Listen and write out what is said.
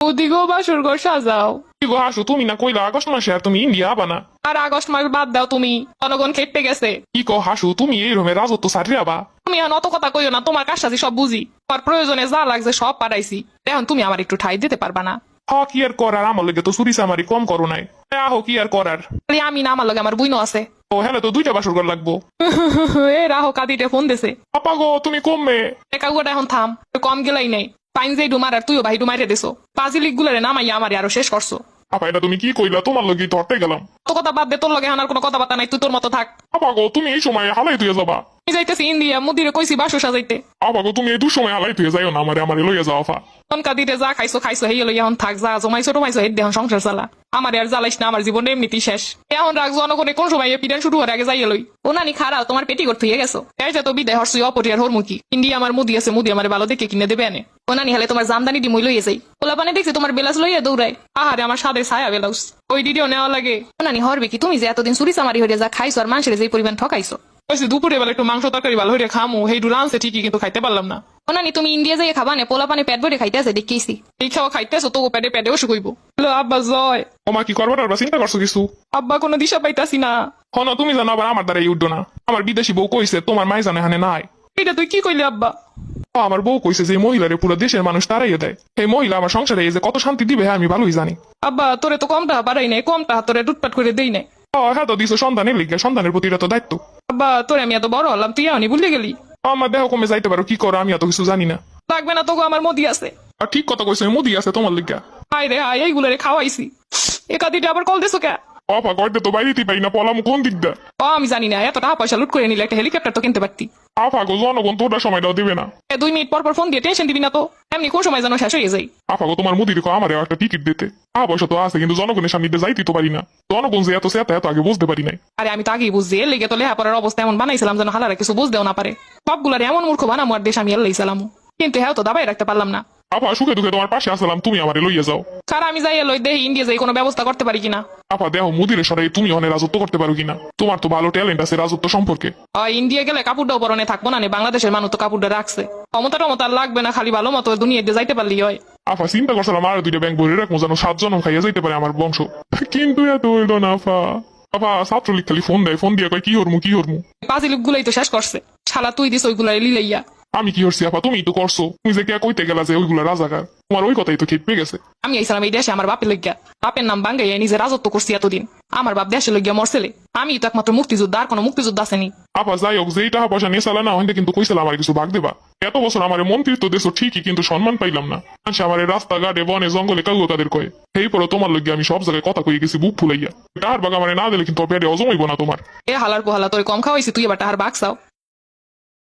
ওদিকেও বাসর ঘর সাজাও কি গো হাসু তুমি না কইলা আগস্ট মাসে আর তুমি ইন্ডিয়া আবা না আর আগস্ট মাস বাদ দাও তুমি জনগণ খেপে গেছে কি কো হাসু তুমি এই রকমের রাজত্ব সারিয়ে আবা তুমি এখন অত কথা কইও না তোমার কাজ সাজি সব বুঝি তোমার প্রয়োজনে যা লাগছে সব পাঠাইছি এখন তুমি আমার একটু ঠাই দিতে পারবা না হ কি আর করার আমার লগে তো সুরি সামারি কম করো নাই আহো কি আর করার খালি আমি না আমার লগে আমার বুইনো আছে ও হ্যালো তো দুইটা বাসর ঘর লাগবো এ রাহো কাদিতে ফোন দেছে আপা গো তুমি কমবে একা এখন থাম কম গেলাই নেই পাইন যে ডুমার আর তুইও ভাই ডুমাইরে দিছো। গুলারে আমার আরও শেষ করছ আপা এটা তুমি কি কইলা? তোমার লগে ধরতে গেলাম। তো কথা বাদ দে তোর লগে আনার কোনো কথাবার্তা নাই তুই তোর মতো থাক। আপা গো তুমি এই সময় হালাই তুই যাবা। যাইতেছি ইন্ডিয়া মুদিরে কইছি বাসু সাজাইতে। আপা তুমি এই দুসময় হালাই তুই যাইও না আমারে আমারে লইয়া যাও কাদিতে যা খাইছো খাইছো হেই লই এখন থাক যা জমাইছো টমাইছো হেড দেহন সংসার চালা। আমার আর জ্বালাইস না আমার জীবন এমনিতেই শেষ। এখন রাখ জনগণে কোন সময় এ পিডান শুরু হওয়ার আগে যাইয়ে লই। ও নানি খারাও তোমার পেটি করতে হয়ে গেছো। এইটা তো বিদায় হরসুই অপরিয়ার হরমুখী। ইন্ডিয়া আমার মুদি আছে মুদি আমার ভালো দেখে কিনে দেবে আনে ও নানি হলে তোমার জামদানি ডিমুই লইয়ে যাই। ওলা পানে দেখছি তোমার বেলাস লইয়া দৌড়ায়। আহারে আমার সাদের ছায়া বেলাউস ওই ডিডিও নেওয়া লাগে। ও নানি হরবে কি তুমি যে এতদিন চুরি চামারি হয়ে যা খাইছো আর মানুষের যে পরিমাণ ঠকাইছো। কইছি দুপুরে বেলা একটু মাংস তরকারি ভালো হইরে খামু। হেই আনছে ঠিকই কিন্তু খাইতে পারলাম না। ও নানি তুমি ইন্ডিয়া যাই খাবা না পোলা পানে পেট ভরে খাইতে আছে দেখেছি এই খাওয়া খাইতে আছো তো পেটে পেটে অসুখ হইব। হ্যালো আব্বা জয়। ওমা কি করবার আর চিন্তা করছ কিছু? আব্বা কোনো দিশা পাইতাছি না। হন তুমি জানো আবার আমার দ্বারা উঠো না। আমার বিদেশি বউ কইছে তোমার মাই জানে হানে নাই। এটা তুই কি কইলি আব্বা? ও, আমার বউ কইছে যে মহিলারে পুরো দেশের মানুষ তারাইয়ে দেয়। এই মহিলা আমার সংসারে এই যে কত শান্তি দিবে হ্যাঁ আমি ভালোই জানি। আব্বা তোরে তো কম টাকা পারাই নাই কম টাকা তোরে টুটপাট করে দেই নাই। ও হ্যাঁ তো দিছো সন্তানের লিগে সন্তানের প্রতি তো দায়িত্ব। আব্বা তোরে আমি এত বড় হলাম তুই আমি ভুলে গেলি? আমার দেহ কমে যাইতে পারো কি করো আমি এত কিছু জানি না। লাগবে না তোকে আমার মোদি আছে। আর ঠিক কথা কইছো মোদি আছে তোমার লিগা হাই রে হাই এইগুলো রে খাওয়াইছি একাদিটা আবার কল দিছো কে? অপা গড়তে তো বাইরেতে পাই না পলাম কোন দিক দা? ও আমি জানি না এত টাকা পয়সা লুট করে নিলে একটা হেলিকপ্টার তো কিনতে পারতি। আফা গো জনগণ তোটা সময়টাও দিবে না। এ দুই মিনিট পর পর ফোন দিয়ে টেনশন দিবি না তো? এমনি কোন সময় যেন শেষ হয়ে যাই আফা গো তোমার মুদি দেখো আমারও একটা টিকিট দিতে। আ পয়সা তো আছে কিন্তু জনগণের সামনে দিয়ে যাইতে তো পারি না। জনগণ যে এত সে এত আগে বুঝতে পারি নাই। আরে আমি তো আগেই বুঝছি এর লেগে তো লেহাপড়ার অবস্থা এমন বানাইছিলাম যেন হালারা কিছু বুঝতেও না পারে। সবগুলার এমন মূর্খ বানামো আর দেশ আমি এল্লাইছিলাম কিন্তু হ্যাঁ তো দাবাই রাখতে পারলাম না। আফা সুখে দুঃখে তোমার পাশে আসলাম তুমি আমারে লইয়া যাও। কার আমি যাই লই দেহি ইন্ডিয়া যাই কোনো ব্যবস্থা করতে পারি কিনা? আপা দেহ মুদিরে সরাই তুমি অনেক রাজত্ব করতে পারো কিনা? তোমার তো ভালো ট্যালেন্ট আছে রাজত্ব সম্পর্কে। ইন্ডিয়া গেলে কাপড়টাও পরনে থাকব না নে, বাংলাদেশের মানুষ তো কাপড়টা রাখছে। ক্ষমতা টমতা লাগবে না খালি ভালো মতো দুনিয়াতে যাইতে পারলি হয়। আফা চিন্তা করছিলাম আর দুইটা ব্যাংক ভরে রাখব যেন সাত জনম খাইয়া যাইতে পারে আমার বংশ। কিন্তু এত হইল না আফা আফা ছাত্রলীগ খালি ফোন দেয় ফোন দিয়ে কয় কি হরমু কি হরমু? পাঁচি গুলাই তো শেষ করছে। শালা তুই দিস ওইগুলাই লিলাইয়া। আমি কি হরছি আপা তুমি তো করছ? তুমি যে কে কইতে গেলা যে ওইগুলা রাজাকার। তোমার ওই কথাই তো খেপে গেছে। আমি আইসালাম এই দেশে আমার বাপের লইগা বাপের নাম বাঙ্গাইয়া নিজে রাজত্ব করছি এতদিন। আমার বাপ দেশে লইগা মরছেলে আমি তো একমাত্র মুক্তিযোদ্ধা আর কোনো মুক্তিযোদ্ধা আসেনি। আপা যাই হোক যেই টাকা পয়সা নিয়ে চালা না ওখানে কিন্তু কইছিল আমার কিছু ভাগ দেবা। এত বছর আমার মন্ত্রিত্ব দেশ ঠিকই কিন্তু সম্মান পাইলাম না। আচ্ছা আমার রাস্তাঘাটে বনে জঙ্গলে কাউ তাদের কয়ে। সেই পরে তোমার লগে আমি সব জায়গায় কথা কই গেছি বুক ফুলাইয়া। টাহার বাগ আমার না দিলে কিন্তু পেটে অজমাইব না তোমার। এ হালার পোহালা তোর কম খাওয়াইছি তুই এবার তাহার বাক চাও।